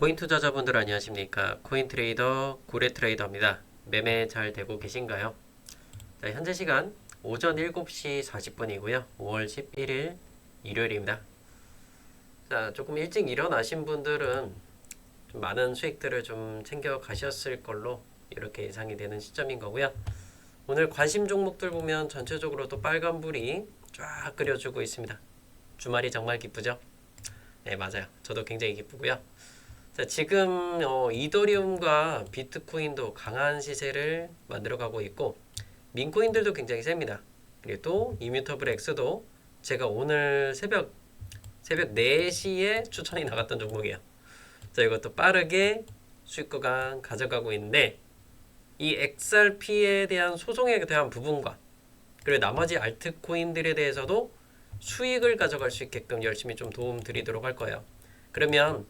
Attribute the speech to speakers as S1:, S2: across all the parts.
S1: 코인 투자자분들 안녕하십니까? 코인 트레이더 구레 트레이더입니다. 매매 잘 되고 계신가요? 자, 현재 시간 오전 7시 40분이고요. 5월 11일 일요일입니다. 자, 조금 일찍 일어나신 분들은 좀 많은 수익들을 좀 챙겨 가셨을 걸로 이렇게 예상이 되는 시점인 거고요. 오늘 관심 종목들 보면 전체적으로 또 빨간불이 쫙 그려주고 있습니다. 주말이 정말 기쁘죠? 네, 맞아요. 저도 굉장히 기쁘고요. 자, 지금 어, 이더리움과 비트코인도 강한 시세를 만들어가고 있고 민코인들도 굉장히 셉니다. 그리고 또 이뮤터블 X도 제가 오늘 새벽 새벽 4시에 추천이 나갔던 종목이에요. 자, 이것도 빠르게 수익 구간 가져가고 있는데 이 XRP에 대한 소송에 대한 부분과 그리고 나머지 알트코인들에 대해서도 수익을 가져갈 수 있게끔 열심히 좀 도움 드리도록 할 거예요. 그러면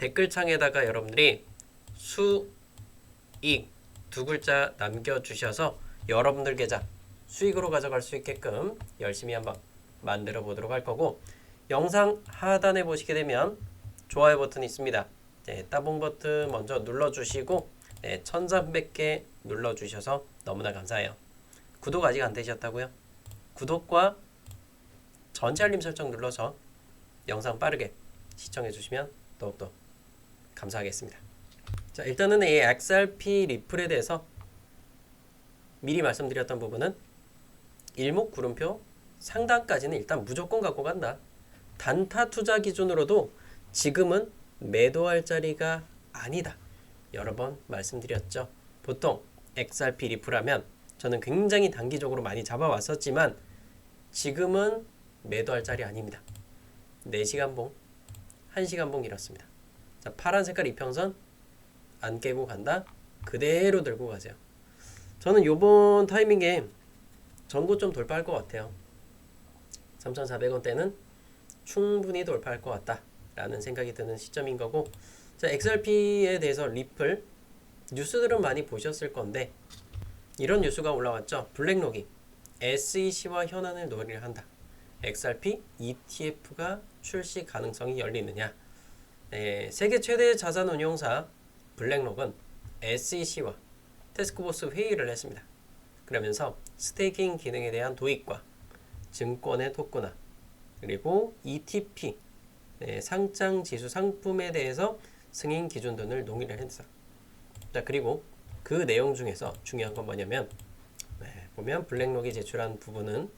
S1: 댓글창에다가 여러분들이 수익 두 글자 남겨주셔서 여러분들 계좌 수익으로 가져갈 수 있게끔 열심히 한번 만들어 보도록 할 거고 영상 하단에 보시게 되면 좋아요 버튼이 있습니다. 네, 따봉 버튼 먼저 눌러주시고 네, 1300개 눌러주셔서 너무나 감사해요. 구독 아직 안 되셨다고요? 구독과 전체 알림 설정 눌러서 영상 빠르게 시청해 주시면 더욱더 감사하겠습니다. 자, 일단은 이 XRP 리플에 대해서 미리 말씀드렸던 부분은 일목구름표 상단까지는 일단 무조건 갖고 간다. 단타 투자 기준으로도 지금은 매도할 자리가 아니다. 여러 번 말씀드렸죠. 보통 XRP 리플하면 저는 굉장히 단기적으로 많이 잡아왔었지만 지금은 매도할 자리 아닙니다. 4시간 봉, 1시간 봉 이렇습니다. 자, 파란 색깔 이평선 안 깨고 간다. 그대로 들고 가세요. 저는 요번 타이밍에 전고점 돌파할 것 같아요. 3,400원대는 충분히 돌파할 것 같다. 라는 생각이 드는 시점인 거고 자, XRP에 대해서 리플 뉴스들은 많이 보셨을 건데 이런 뉴스가 올라왔죠. 블랙록이 SEC와 현안을 논의를 한다. XRP ETF가 출시 가능성이 열리느냐? 네, 세계 최대 자산 운용사 블랙록은 SEC와 테스크포스 회의를 했습니다. 그러면서 스테이킹 기능에 대한 도입과 증권의 토크나 그리고 ETP 네, 상장 지수 상품에 대해서 승인 기준 등을 논의를 했어. 자 그리고 그 내용 중에서 중요한 건 뭐냐면 네, 보면 블랙록이 제출한 부분은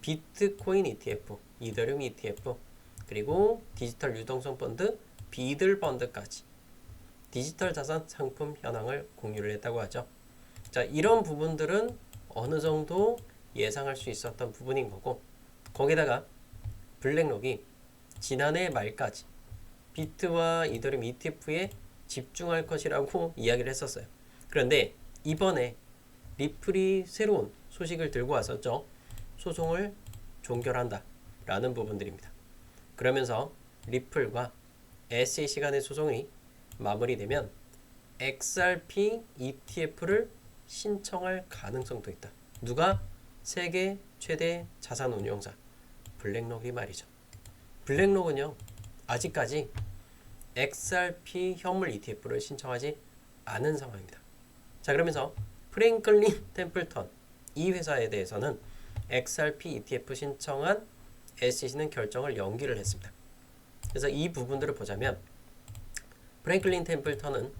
S1: 비트코인 ETF, 이더리움 ETF, 그리고 디지털 유동성 펀드, 비들 펀드까지 디지털 자산 상품 현황을 공유를 했다고 하죠. 자, 이런 부분들은 어느 정도 예상할 수 있었던 부분인 거고 거기다가 블랙록이 지난해 말까지 비트와 이더리움 ETF에 집중할 것이라고 이야기를 했었어요. 그런데 이번에 리플이 새로운 소식을 들고 왔었죠. 소송을 종결한다. 라는 부분들입니다. 그러면서 리플과 SEC 간의 소송이 마무리되면 XRP ETF를 신청할 가능성도 있다. 누가? 세계 최대 자산 운용사 블랙록이 말이죠. 블랙록은요. 아직까지 XRP 현물 ETF를 신청하지 않은 상황입니다. 자, 그러면서 프랭클린 템플턴 이 회사에 대해서는 XRP ETF 신청한 SEC는 결정을 연기를 했습니다. 그래서 이 부분들을 보자면 프랭클린 템플턴은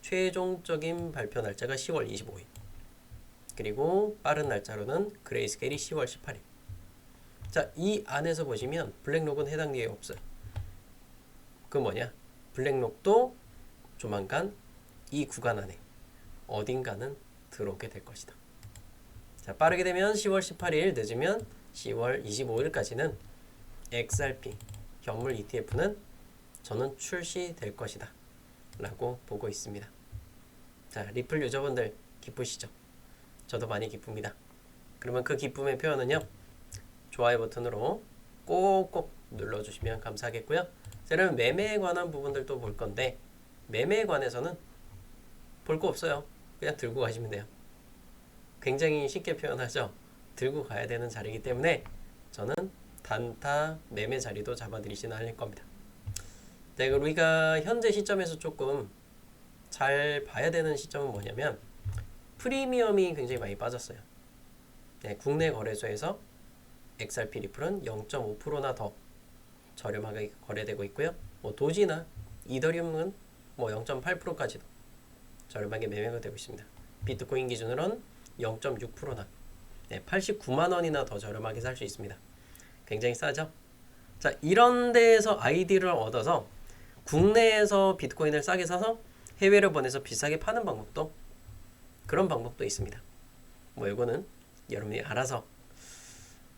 S1: 최종적인 발표 날짜가 10월 25일 그리고 빠른 날짜로는 그레이스케일이 10월 18일 자, 이 안에서 보시면 블랙록은 해당 내용이 없어요. 그 뭐냐? 블랙록도 조만간 이 구간 안에 어딘가는 들어오게 될 것이다. 자, 빠르게 되면 10월 18일, 늦으면 10월 25일까지는 XRP 현물 ETF는 저는 출시될 것이다. 라고 보고 있습니다. 자, 리플 유저분들 기쁘시죠? 저도 많이 기쁩니다. 그러면 그 기쁨의 표현은요. 좋아요 버튼으로 꼭꼭 눌러주시면 감사하겠고요. 저는 매매에 관한 부분들도 볼 건데 매매에 관해서는 볼 거 없어요. 그냥 들고 가시면 돼요. 굉장히 쉽게 표현하죠. 들고 가야 되는 자리이기 때문에 저는 단타 매매 자리도 잡아드리지는 않을 겁니다. 네, 우리가 현재 시점에서 조금 잘 봐야 되는 시점은 뭐냐면 프리미엄이 굉장히 많이 빠졌어요. 네, 국내 거래소에서 XRP 리플은 0.5%나 더 저렴하게 거래되고 있고요. 뭐 도지나 이더리움은 뭐 0.8%까지도 저렴하게 매매가 되고 있습니다. 비트코인 기준으로는 0.6%나 네, 89만 원이나 더 저렴하게 살 수 있습니다. 굉장히 싸죠? 자, 이런 데에서 아이디를 얻어서 국내에서 비트코인을 싸게 사서 해외로 보내서 비싸게 파는 방법도 그런 방법도 있습니다. 뭐 이거는 여러분이 알아서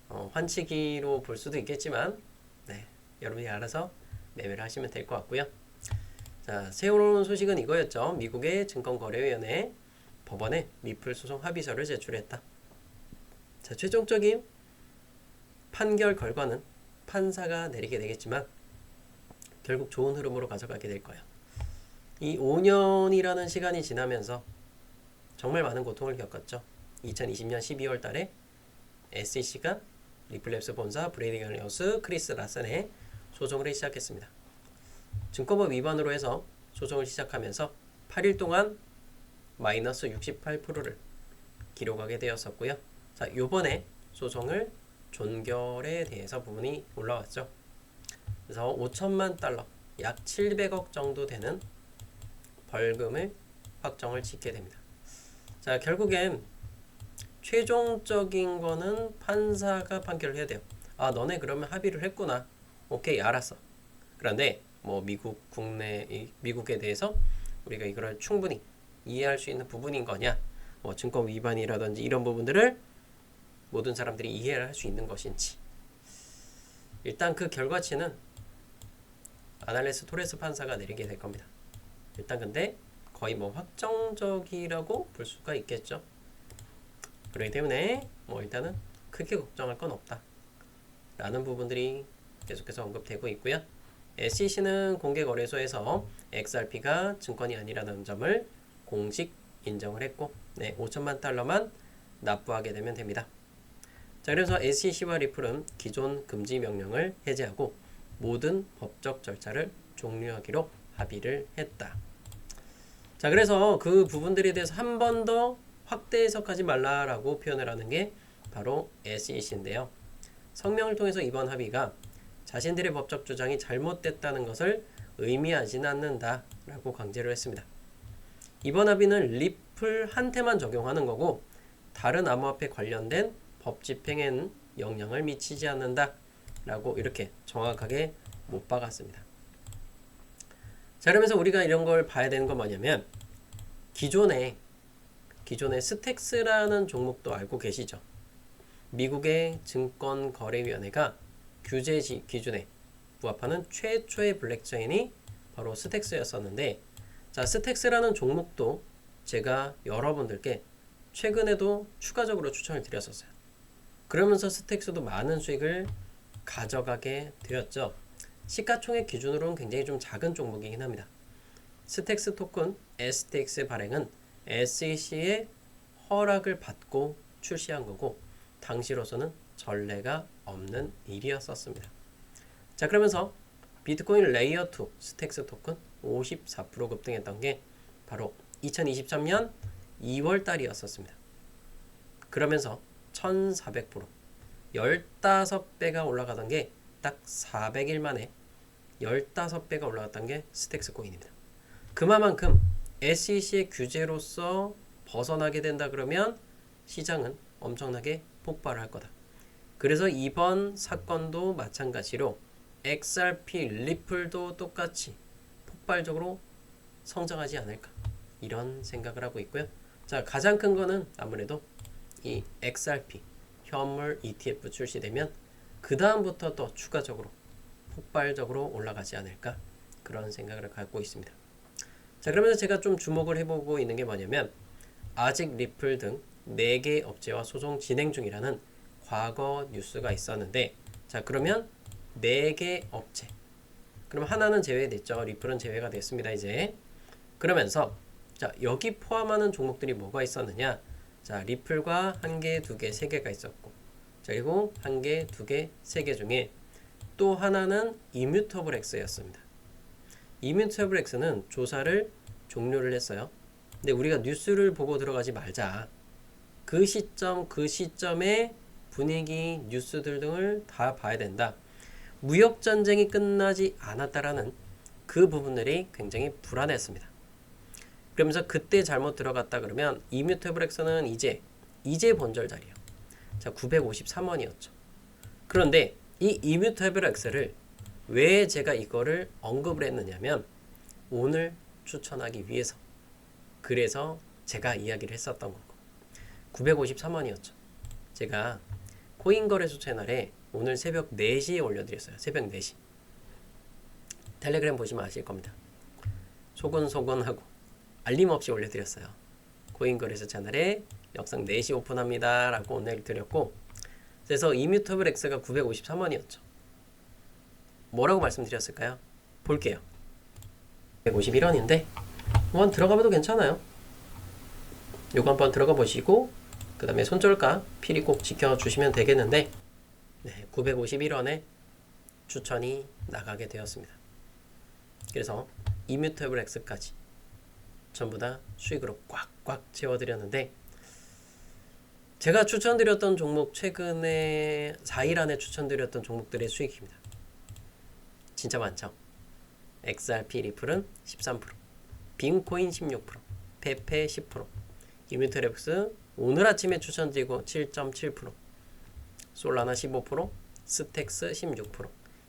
S1: 어, 환치기로 볼 수도 있겠지만 네, 여러분이 알아서 매매를 하시면 될 것 같고요. 자, 새로운 소식은 이거였죠. 미국의 증권거래위원회 법원에 리플 소송 합의서를 제출했다. 자, 최종적인 판결 결과는 판사가 내리게 되겠지만 결국 좋은 흐름으로 가져가게 될 거예요. 이 5년이라는 시간이 지나면서 정말 많은 고통을 겪었죠. 2020년 12월 달에 SEC가 리플랩스 본사 브레이디 갈리오스 크리스 라슨의 소송을 시작했습니다. 증권법 위반으로 해서 소송을 시작하면서 8일 동안 마이너스 68%를 기록하게 되었었고요. 자, 요번에 소송을 존결에 대해서 부분이 올라왔죠. 그래서 5천만 달러, 약 700억 정도 되는 벌금을 확정을 짓게 됩니다. 자, 결국엔 최종적인 거는 판사가 판결을 해야 돼요. 아, 너네 그러면 합의를 했구나. 오케이, 알았어. 그런데 뭐 미국 국내 이 미국에 대해서 우리가 이걸 충분히 이해할 수 있는 부분인 거냐? 뭐 증권 위반이라든지 이런 부분들을 모든 사람들이 이해를 할 수 있는 것인지 일단 그 결과치는 아날레스 토레스 판사가 내리게 될 겁니다. 일단 근데 거의 뭐 확정적이라고 볼 수가 있겠죠. 그렇기 때문에 뭐 일단은 크게 걱정할 건 없다. 라는 부분들이 계속해서 언급되고 있고요. SEC는 공개거래소에서 XRP가 증권이 아니라는 점을 공식 인정을 했고 네, 5천만 달러만 납부하게 되면 됩니다. 자, 그래서 SEC와 리플은 기존 금지 명령을 해제하고 모든 법적 절차를 종료하기로 합의를 했다. 자, 그래서 그 부분들에 대해서 한 번 더 확대 해석하지 말라라고 표현을 하는 게 바로 SEC인데요. 성명을 통해서 이번 합의가 자신들의 법적 주장이 잘못됐다는 것을 의미하지는 않는다라고 강제를 했습니다. 이번 합의는 리플한테만 적용하는 거고 다른 암호화폐 관련된 법 집행에는 영향을 미치지 않는다 라고 이렇게 정확하게 못 박았습니다. 자 그러면서 우리가 이런 걸 봐야 되는 건 뭐냐면 기존에 기존의 스택스라는 종목도 알고 계시죠? 미국의 증권거래위원회가 규제 기준에 부합하는 최초의 블랙체인이 바로 스택스였었는데 자 스택스라는 종목도 제가 여러분들께 최근에도 추가적으로 추천을 드렸었어요. 그러면서 스택스도 많은 수익을 가져가게 되었죠. 시가총액 기준으로는 굉장히 좀 작은 종목이긴 합니다. 스택스 토큰 STX 발행은 SEC의 허락을 받고 출시한 거고 당시로서는 전례가 없는 일이었었습니다. 자 그러면서 비트코인 레이어 2 스택스 토큰 54% 급등했던 게 바로 2023년 2월 달이었었습니다. 그러면서 1400% 15배가 올라가던 게 딱 400일 만에 15배가 올라갔던 게 스택스 코인입니다. 그만큼 SEC의 규제로서 벗어나게 된다 그러면 시장은 엄청나게 폭발할 거다. 그래서 이번 사건도 마찬가지로 XRP 리플도 똑같이 폭발적으로 성장하지 않을까 이런 생각을 하고 있고요. 자 가장 큰 거는 아무래도 이 XRP 현물 ETF 출시되면 그 다음부터 또 추가적으로 폭발적으로 올라가지 않을까? 그런 생각을 갖고 있습니다. 자 그러면서 제가 좀 주목을 해보고 있는 게 뭐냐면 아직 리플 등 4개 업체와 소송 진행 중이라는 과거 뉴스가 있었는데 자 그러면 4개 업체. 그럼 하나는 제외됐죠. 리플은 제외가 됐습니다 이제. 그러면서 자 여기 포함하는 종목들이 뭐가 있었느냐 자 리플과 한 개, 두 개, 세 개가 있었고 자, 그리고 한 개, 두 개, 세 개 중에 또 하나는 이뮤터블 X였습니다 이뮤테이블 X는 조사를 종료를 했어요. 근데 우리가 뉴스를 보고 들어가지 말자. 그 시점 그 시점의 분위기 뉴스들 등을 다 봐야 된다. 무역 전쟁이 끝나지 않았다라는 그 부분들이 굉장히 불안했습니다. 그러면서 그때 잘못 들어갔다 그러면 이뮤테이블 X는 이제 이제 본절 자리요. 자, 953원이었죠. 그런데 이 이뮤테이블 X를 왜 제가 이거를 언급을 했느냐면 오늘 추천하기 위해서 그래서 제가 이야기를 했었던 거고 953원이었죠. 제가 코인 거래소 채널에 오늘 새벽 4시에 올려드렸어요. 새벽 4시. 텔레그램 보시면 아실 겁니다. 소곤소곤하고 알림 없이 올려드렸어요. 코인거래소 채널에 역상 4시 오픈합니다. 라고 오늘 드렸고 그래서 이뮤터블 X가 953원이었죠. 뭐라고 말씀드렸을까요? 볼게요. 151원인데 한번 들어가봐도 괜찮아요. 요거 한번 들어가 보시고 그 다음에 손절가 필히 꼭 지켜주시면 되겠는데 네, 951원에 추천이 나가게 되었습니다. 그래서 이뮤터블 X까지 전부 다 수익으로 꽉꽉 채워드렸는데 제가 추천드렸던 종목 최근에 4일 안에 추천드렸던 종목들의 수익입니다. 진짜 많죠? XRP 리플은 13%, 빈코인 16%, 페페 10%, 이뮤트랩스 오늘 아침에 추천드리고 7.7%, 솔라나 15%, 스택스 16%,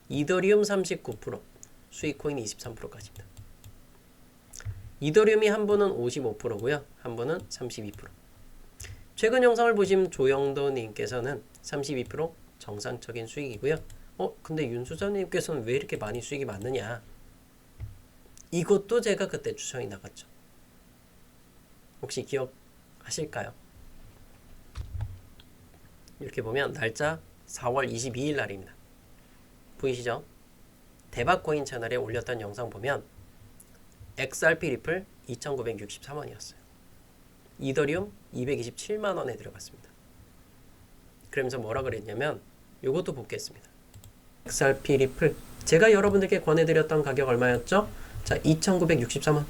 S1: 이더리움 39%, 수익코인 23%까지입니다. 이더리움이 한 분은 55%고요. 한 분은 32%. 최근 영상을 보신 조영도 님께서는 32% 정상적인 수익이고요. 어, 근데 윤수자 님께서는 왜 이렇게 많이 수익이 많느냐? 이것도 제가 그때 추천이 나갔죠. 혹시 기억하실까요? 이렇게 보면 날짜 4월 22일 날입니다. 보이시죠? 대박 코인 채널에 올렸던 영상 보면 XRP 리플 2,963원이었어요. 이더리움 227만 원에 들어갔습니다. 그러면서 뭐라 그랬냐면 요것도 복귀했습니다. XRP 리플 제가 여러분들께 권해드렸던 가격 얼마였죠? 자 2,963원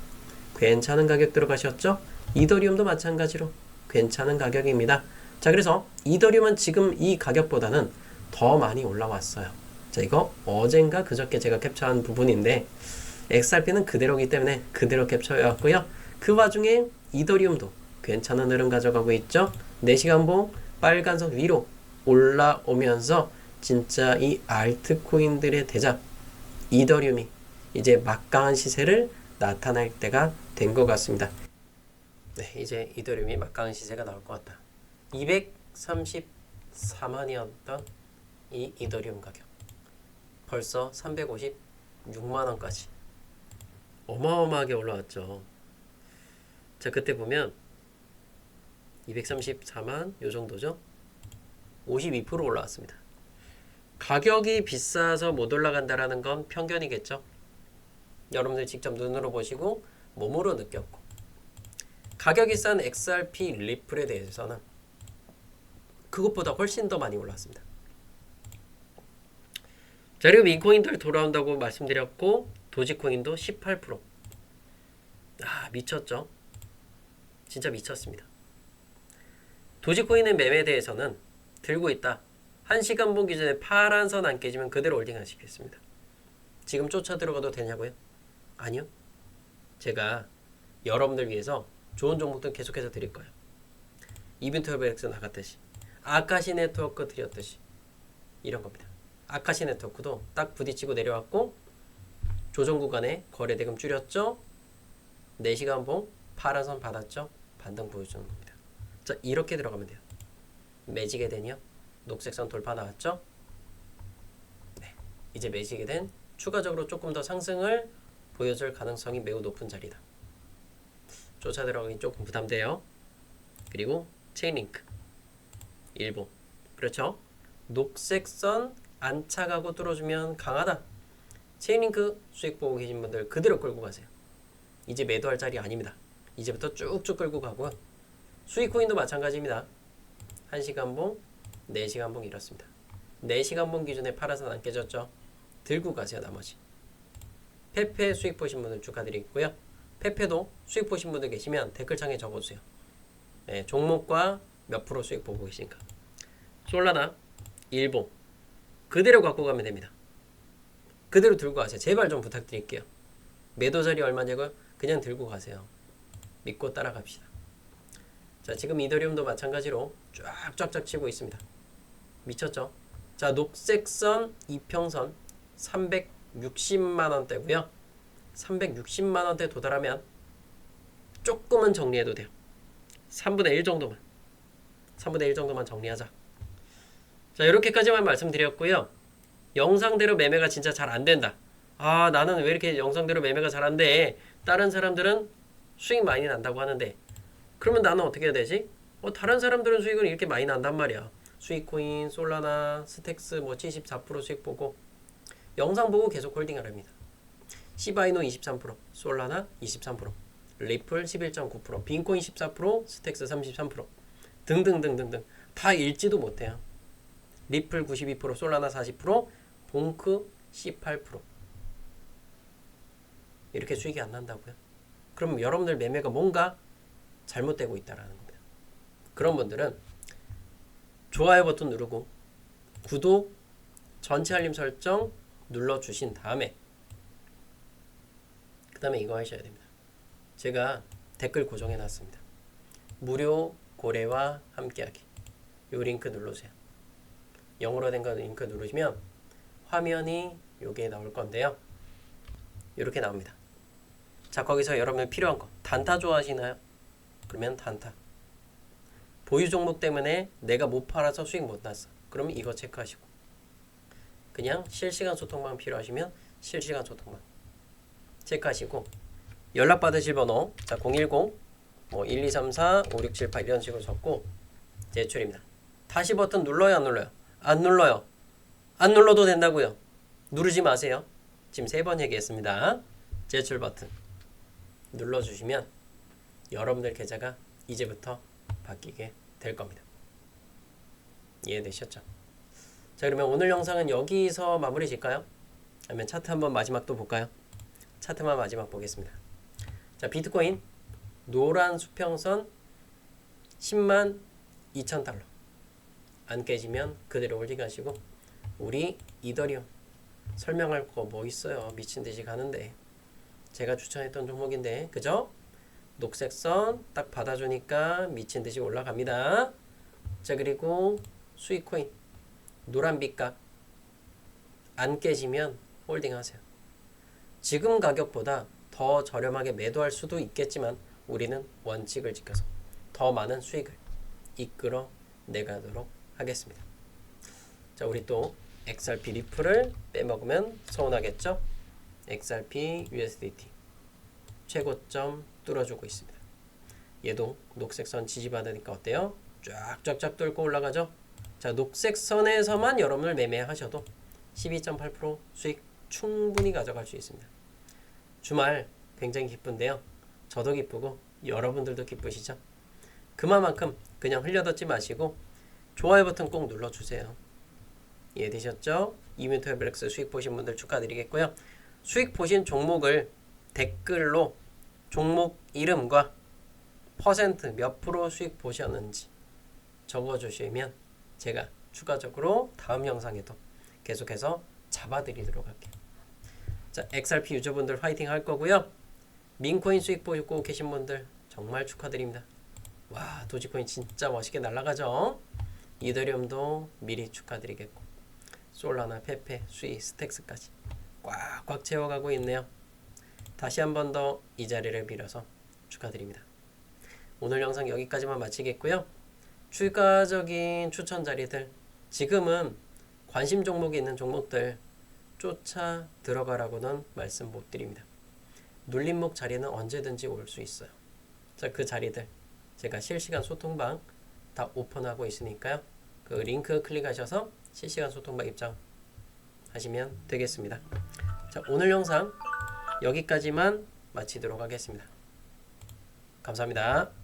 S1: 괜찮은 가격 들어가셨죠? 이더리움도 마찬가지로 괜찮은 가격입니다. 자 그래서 이더리움은 지금 이 가격보다는 더 많이 올라왔어요. 자 이거 어젠가 그저께 제가 캡처한 부분인데 XRP는 그대로기 때문에 그대로 캡처해왔고요. 그 와중에 이더리움도 괜찮은 흐름 가져가고 있죠. 4시간 봉 빨간선 위로 올라오면서 진짜 이 알트코인들의 대장 이더리움이 이제 막강한 시세를 나타낼 때가 된 것 같습니다. 네, 이제 이더리움이 막강한 시세가 나올 것 같다. 234만이었던 이 이더리움 가격 벌써 356만 원까지 어마어마하게 올라왔죠. 자, 그때 보면 234만 요 정도죠. 52% 올라왔습니다. 가격이 비싸서 못 올라간다라는 건 편견이겠죠. 여러분들 직접 눈으로 보시고 몸으로 느꼈고 가격이 싼 XRP 리플에 대해서는 그것보다 훨씬 더 많이 올랐습니다. 자 그리고 인코인들 돌아온다고 말씀드렸고 도지코인도 18%. 아 미쳤죠. 진짜 미쳤습니다. 도지코인의 매매에 대해서는 들고 있다. 1시간 본 기준에 파란 선 안 깨지면 그대로 홀딩 하시겠습니다. 지금 쫓아 들어가도 되냐고요? 아니요. 제가 여러분들 위해서 좋은 종목들 계속해서 드릴 거예요. 이벤트 협약서 나갔듯이 아카시 네트워크 드렸듯이 이런 겁니다. 아카시 네트워크도 딱 부딪히고 내려왔고 조정 구간에 거래 대금 줄였죠. 4시간 봉 파란 선 받았죠. 반등 보여주는 겁니다. 자 이렇게 들어가면 돼요. 매직에 된이요. 녹색 선 돌파 나왔죠. 네, 이제 매직에 된 추가적으로 조금 더 상승을 보여줄 가능성이 매우 높은 자리다. 쫓아 들어가기 조금 부담돼요. 그리고 체인링크 일본 그렇죠. 녹색 선 안착하고 뚫어주면 강하다. 체인링크 수익 보고 계신 분들 그대로 끌고 가세요. 이제 매도할 자리 아닙니다. 이제부터 쭉쭉 끌고 가고요. 수익 코인도 마찬가지입니다. 1시간 봉, 4시간 봉 이렇습니다. 4시간 봉 기준에 파란선 안 깨졌죠? 들고 가세요 나머지. 페페 수익 보신 분들 축하드리고요. 페페도 수익 보신 분들 계시면 댓글창에 적어주세요. 네, 종목과 몇 프로 수익 보고 계신가. 솔라나, 일봉 그대로 갖고 가면 됩니다. 그대로 들고 가세요. 제발 좀 부탁드릴게요. 매도 자리 얼마냐고 그냥 들고 가세요. 믿고 따라갑시다. 자, 지금 이더리움도 마찬가지로 쫙쫙쫙 치고 있습니다. 미쳤죠? 자, 녹색선 이평선 360만 원대고요. 360만 원대 도달하면 조금은 정리해도 돼요. 3분의 1 정도만. 3분의 1 정도만 정리하자. 자, 이렇게까지만 말씀드렸고요. 영상대로 매매가 진짜 잘 안 된다. 아, 나는 왜 이렇게 영상대로 매매가 잘 안 돼? 다른 사람들은 수익 많이 난다고 하는데 그러면 나는 어떻게 해야 되지? 어, 다른 사람들은 수익을 이렇게 많이 난단 말이야. 수익코인, 솔라나, 스택스 뭐 74% 수익 보고 영상 보고 계속 홀딩을 합니다. 시바이노 23%, 솔라나 23%, 리플 11.9%, 빈코인 14%, 스택스 33% 등등등등등 다 읽지도 못해요. 리플 92%, 솔라나 40%, 봉크 18% 이렇게 수익이 안 난다고요? 그럼 여러분들 매매가 뭔가 잘못되고 있다라는 겁니다. 그런 분들은 좋아요 버튼 누르고 구독, 전체 알림 설정 눌러 주신 다음에 그 다음에 이거 하셔야 됩니다. 제가 댓글 고정해 놨습니다. 무료 고래와 함께하기. 이 링크 눌러주세요. 영어로 된 거 링크 누르시면 화면이 여기에 나올 건데요. 이렇게 나옵니다. 자 거기서 여러분 필요한 거 단타 좋아하시나요? 그러면 단타. 보유 종목 때문에 내가 못 팔아서 수익 못 났어. 그러면 이거 체크하시고 그냥 실시간 소통만 필요하시면 실시간 소통만 체크하시고 연락 받으실 번호 자 010, 뭐 1234, 5678 이런 식으로 적고 제출입니다. 다시 버튼 눌러요 안 눌러요? 안 눌러요. 안 눌러도 된다고요. 누르지 마세요. 지금 세 번 얘기했습니다. 제출 버튼 눌러주시면 여러분들 계좌가 이제부터 바뀌게 될 겁니다. 이해되셨죠? 자 그러면 오늘 영상은 여기서 마무리 질까요? 아니면 차트 한번 마지막 또 볼까요? 차트만 마지막 보겠습니다. 자 비트코인 노란 수평선 10만 2천 달러 안 깨지면 그대로 홀딩하시고 우리 이더리움 설명할 거 뭐 있어요 미친 듯이 가는데 제가 추천했던 종목인데 그죠? 녹색 선 딱 받아주니까 미친 듯이 올라갑니다. 자 그리고 수익 코인 노란 빛각 안 깨지면 홀딩하세요. 지금 가격보다 더 저렴하게 매도할 수도 있겠지만 우리는 원칙을 지켜서 더 많은 수익을 이끌어 내가도록 하겠습니다. 자 우리 또 XRP 리플을 빼먹으면 서운하겠죠? XRP USDT 최고점 뚫어주고 있습니다. 얘도 녹색선 지지받으니까 어때요? 쫙쫙쫙 뚫고 올라가죠? 자, 녹색선에서만 여러분을 매매하셔도 12.8% 수익 충분히 가져갈 수 있습니다. 주말 굉장히 기쁜데요. 저도 기쁘고 여러분들도 기쁘시죠? 그만큼 그냥 흘려듣지 마시고 좋아요 버튼 꼭 눌러주세요. 이해되셨죠? 이뮤터 블랙스 수익 보신 분들 축하드리겠고요. 수익 보신 종목을 댓글로 종목 이름과 퍼센트 몇 프로 수익 보셨는지 적어주시면 제가 추가적으로 다음 영상에도 계속해서 잡아드리도록 할게요. 자, XRP 유저분들 화이팅 할 거고요. 민코인 수익 보고 계신 분들 정말 축하드립니다. 와, 도지코인 진짜 멋있게 날아가죠? 이더리움도 미리 축하드리겠고 솔라나, 페페, 수이, 스택스까지 꽉꽉 채워가고 있네요. 다시 한 번 더 이 자리를 빌어서 축하드립니다. 오늘 영상 여기까지만 마치겠고요. 추가적인 추천 자리들 지금은 관심 종목이 있는 종목들 쫓아 들어가라고는 말씀 못 드립니다. 눌림목 자리는 언제든지 올 수 있어요. 자, 그 자리들 제가 실시간 소통방 다 오픈하고 있으니까요. 그 링크 클릭하셔서 실시간 소통방 입장 하시면 되겠습니다. 자, 오늘 영상 여기까지만 마치도록 하겠습니다. 감사합니다.